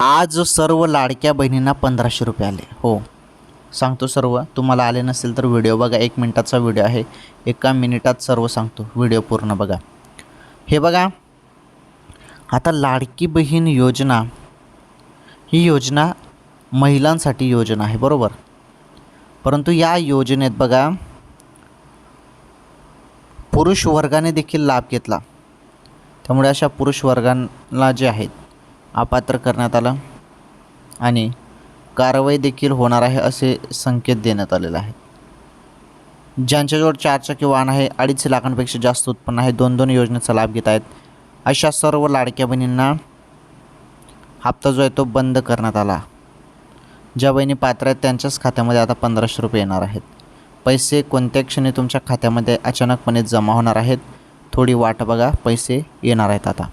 आज सर्व लाडक्या बहिणींना पंधराशे रुपये आले. हो. सांगतो सर्व. तुम्हाला आले नसेल तर व्हिडिओ बघा. एक मिनटाचा व्हिडिओ आहे. एका मिनिटात सर्व सांगतो. व्हिडिओ पूर्ण बघा. हे बघा. आता लाडकी बहीण योजना ही योजना महिलांसाठी योजना आहे. बरोबर? परंतु या योजनेत बघा पुरुष वर्गाने देखील लाभ घेतला. त्यामुळे अशा पुरुष वर्गांना जे आहेत अपात्र करण्यात आलं आणि कारवाई देखील होणार आहे असे संकेत देण्यात आलेले आहेत ज्यांच्याजवळ चारचाकी वाहन आहे अडीच लाखांपेक्षा जास्त उत्पन्न आहे दोन दोन योजनेचा लाभ घेत आहेत. अशा सर्व लाडक्या बहिणींना हप्ता जो आहे तो बंद करण्यात आला. ज्या बहिणी पात्र आहेत त्यांच्याच खात्यामध्ये आता पंधराशे रुपये येणार आहेत. पैसे कोणत्या क्षणी तुमच्या खात्यामध्ये अचानकपणे जमा होणार आहेत थोडी वाट बघा पैसे येणार आहेत आता.